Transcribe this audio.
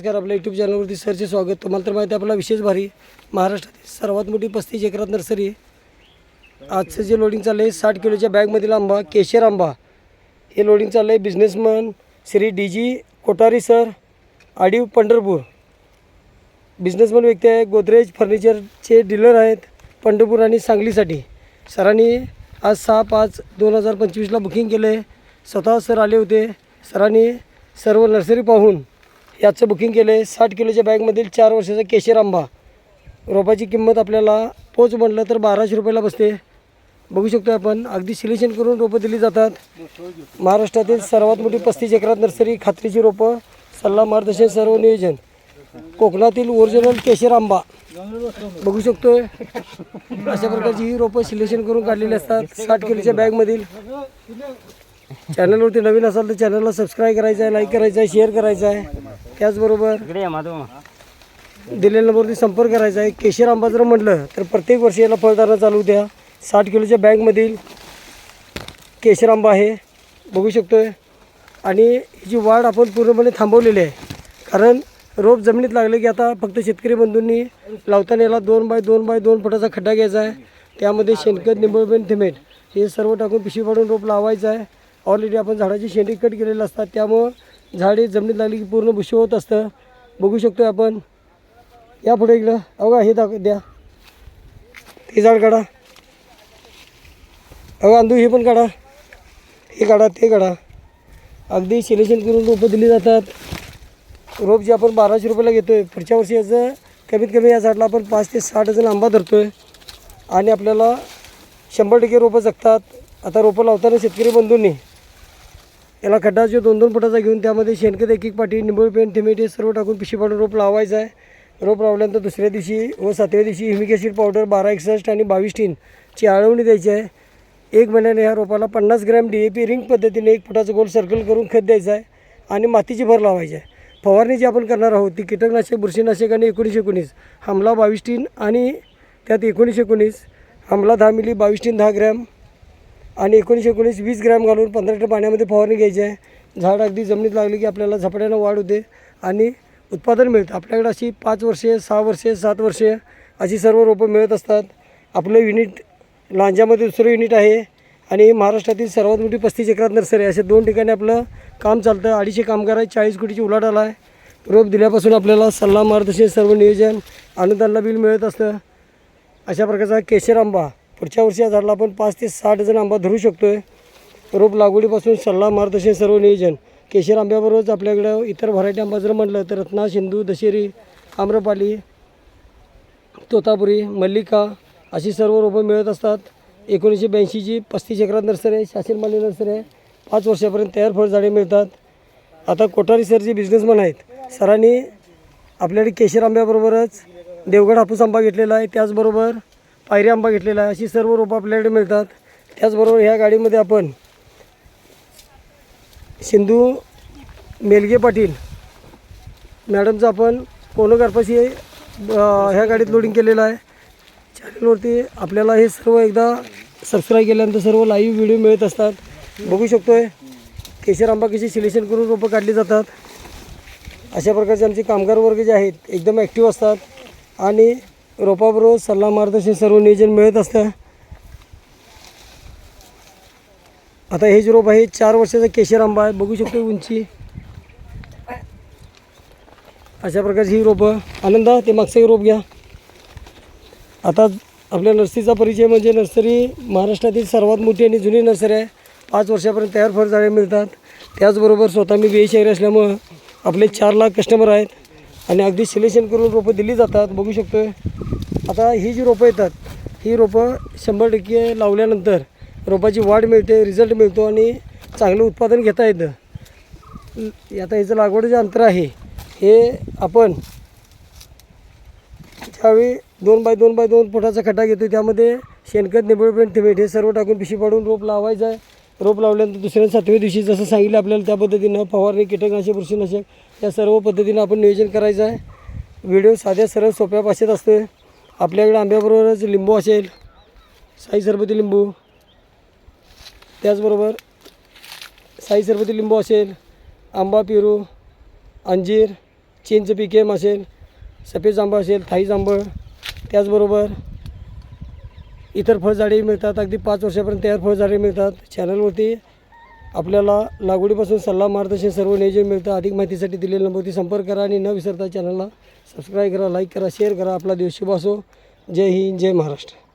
नमस्कार आपल्या यूट्यूब चॅनलवरती सरचे स्वागत. तुम्हाला तर माहिती आहे आपला विशेष भारी महाराष्ट्रातील सर्वात मोठी पस्तीस एकरात नर्सरी आहे. आजचं जे लोडिंग चाललं आहे साठ किलोच्या बॅगमधील आंबा केशर आंबा. हे लोडिंग चाललं आहे businessman Shri D G Kothari sir Adiv Pandharpur. Businessman व्यक्ती आहे गोदरेज फर्निचरचे डीलर आहेत पंढरपूर आणि सांगलीसाठी. सरांनी आज सहा पाच दोन हजार पंचवीसला बुकिंग केलं आहे स्वतः सर आले होते. सरांनी सर्व नर्सरी पाहून याचं बुकिंग केलं आहे साठ किलोच्या बॅगमधील चार वर्षाचा केशर आंबा. रोपाची किंमत आपल्याला पोच म्हटलं तर बाराशे रुपयाला बसते. बघू शकतो आपण. अगदी सिलेक्शन करून रोपं दिली जातात. महाराष्ट्रातील सर्वात मोठी पस्तीस एकरात नर्सरी खात्रीची रोपं सल्ला मार्गदर्शन सर्व नियोजन. कोकणातील ओरिजिनल केशर आंबा. बघू शकतोय. अशा प्रकारची ही रोपं सिलेक्शन करून काढलेली असतात. साठ किलोच्या बॅगमधील चॅनलवरती नवीन असाल तर चॅनलला सबस्क्राईब करायचं आहे लाईक करायचं आहे शेअर करायचं आहे त्याचबरोबर इकडे या माधव. दिलेल्या नंबरवरती संपर्क करायचा आहे. केशर आंबा जर म्हटलं तर प्रत्येक वर्षी याला फळधारणा चालू द्या. साठ किलोच्या बॅगमधील केशर आंबा आहे. बघू शकतोय. आणि हिची वाढ आपण पूर्णपणे थांबवलेली आहे. कारण रोप जमिनीत लागले की आता फक्त शेतकरी बंधूंनी लावताना याला दोन बाय दोन बाय दोन फुटाचा खड्डा घ्यायचा आहे. त्यामध्ये शेणखत निंबळबेन थिमेट हे सर्व टाकून पिशवी पाडून रोप लावायचं आहे. ऑलरेडी आपण झाडाची शेंडी कट केलेली असतात. त्यामुळं झाडे जमिनीत लागली की पूर्ण बुशी होत असतं. बघू शकतो आपण. या पुढे इकडं. अवघा हे दाख द्या. ते झाड काढा. अगं अंदू हे पण काढा. हे काढा ते काढा. अगदी सिलेक्शन करून रोपं दिली जातात. रोप जे आपण बाराशे रुपयाला घेतो आहे पुढच्या वर्षी याचं कमीत कमी या झाडला आपण पाच ते साठ हजार आंबा धरतो आहे आणि आपल्याला शंभर टक्के रोपं जगतात. आता रोपं लावताना शेतकरी बंधूंनी याला खड्डा जो दोन दोन फुटाचा घेऊन त्यामध्ये शेणखत एक एक पाठी निंबळ पेन टिमेट सर्व टाकून पिशी पाडून रोप लावायचं आहे. रोप लावल्यानंतर दुसऱ्या दिवशी व सातव्या दिवशी हिमिक ॲसिड पावडर बारा एकसष्ट आणि बावीस टीनची आळवणी द्यायची आहे. एक महिन्याने ह्या रोपाला पन्नास gram D A P ring पद्धतीने एक फुटाचं गोल सर्कल करून खत द्यायचं आहे आणि मातीची भर लावायची आहे. फवारणी जी आपण करणार आहोत ती कीटकनाशक बुरशीनाशक आणि एकोणीसशे एकोणीस हमला बावीस टीन आणि त्यात एकोणीसशे एकोणीस हमला दहा मिली बावीस टीन दहा ग्रॅम आणि एकोणीसशे एकोणीस वीस ग्रॅम घालून पंधरा लिटर पाण्यामध्ये फवारणी घ्यायची आहे. झाड अगदी जमिनीत लागली की आपल्याला झपाट्यानं वाढ होते आणि उत्पादन मिळतं. आपल्याकडे अशी पाच वर्षे सहा वर्षे सात वर्षे अशी सर्व रोपं मिळत असतात. आपलं युनिट लांजामध्ये दुसरं युनिट आहे आणि महाराष्ट्रातील सर्वात मोठी पस्तीस एकरात नर्सरी आहे. अशा दोन ठिकाणी आपलं काम चालतं. अडीचशे कामगार आहे चाळीस कोटीची आला आहे. रोप दिल्यापासून आपल्याला सल्ला मार्गदर्शन सर्व नियोजन अनुदानला बिल मिळत असतं. अशा प्रकारचा केशर आंबा पुढच्या वर्षी या झाडाला आपण पाच ते साठ जण आंबा धरू शकतो आहे रोप लागवडीपासून सल्ला मार्गदर्शन सर्व नियोजन. केशर आंब्याबरोबरच आपल्याकडं इतर व्हरायटी आंबा जर म्हटलं तर रत्ना सिंधू दशेरी आम्रपाली तोतापुरी मल्लिका अशी सर्व रोपं मिळत असतात. एकोणीसशे ब्याऐंशीची पस्तीस एकरात नर्सरी आहे शासनमाली नर्सरी आहे. पाच वर्षापर्यंत तयार फळझाडे मिळतात. आता कोठारी सर जे बिझनेसमन आहेत. सरांनी आपल्याकडे केशर आंब्याबरोबरच देवगड हापूस आंबा घेतलेला आहे. त्याचबरोबर पायरी आंबा घेतलेला आहे. अशी सर्व रोपं आपल्याकडे मिळतात. त्याचबरोबर ह्या गाडीमध्ये आपण सिंधू मेलगे पाटील मॅडमचं आपण कोणोगारपाशी ह्या गाडीत लोडिंग केलेलं आहे. चॅनलवरती आपल्याला हे सर्व एकदा सबस्क्राईब केल्यानंतर सर्व लाईव्ह व्हिडिओ मिळत असतात. बघू शकतो आहे केशर आंबा सिलेक्शन करून रोपं काढली जातात. अशा प्रकारचे आमचे कामगार वर्ग जे आहेत एकदम ॲक्टिव्ह असतात. आणि रोपाबरोबर सल्ला मार्गदर्शन सर्व नियोजन मिळत असतं. आता हे जे रोप आहे चार वर्षाचा केशर आंबा आहे. बघू शकतो उंची. अशा प्रकारची ही रोपं. आनंदा ते मागचं रोप घ्या. आता आपल्या नर्सरीचा परिचय म्हणजे नर्सरी महाराष्ट्रातील सर्वात मोठी आणि जुनी नर्सरी आहे. पाच वर्षापर्यंत तयार फळझाडे मिळतात. त्याचबरोबर स्वतः मी बी शहरी असल्यामुळं आपले चार लाख कस्टमर आहेत. आणि अगदी सिलेक्शन करून रोपं दिली जातात बघू शकतो आता ही जी रोपं येतात ही रोपं शंभर टक्के लावल्यानंतर रोपाची वाढ मिळते रिझल्ट मिळतो आणि चांगलं उत्पादन घेता येतं. आता याचं लागवडीचं अंतर आहे हे आपण ज्यावेळी दोन बाय दोन बाय दोन फुटाचा खड्डा घेतो त्यामध्ये शेणखत निबळपेंट थिमेट हे सर्व टाकून पिशी पाडून रोप लावायचं आहे. रोप लावल्यानंतर दुसऱ्या सातव्या दिवशी जसं सांगितलं आपल्याला त्या पद्धतीनं फवारणी कीटकनाशक बुरशीनाशक या सर्व पद्धतीनं आपण नियोजन करायचं आहे. व्हिडिओ साध्या सरळ सोप्या भाषेत असतो आपल्याकडे आंब्याबरोबरच लिंबू असेल साई सरबती लिंबू. त्याचबरोबर साई सरबती लिंबू असेल आंबा पेरू अंजीर चिंच पी के एम असेल सफेद जांभळ असेल थाई जांभळ. त्याचबरोबर इतर फळझाडे मिळतात अगदी पाच वर्षापर्यंत तयार फळझाडे मिळतात. चॅनलवरती आपल्याला लागवडीपासून सल्ला मार्गदर्शन सर्व नियोजन मिळतं. अधिक माहितीसाठी दिलेल्या नंबरवरती संपर्क करा आणि न विसरता चॅनलला सबस्क्राईब करा लाईक करा शेअर करा. आपला दिवस शुभ असो. जय हिंद जय महाराष्ट्र.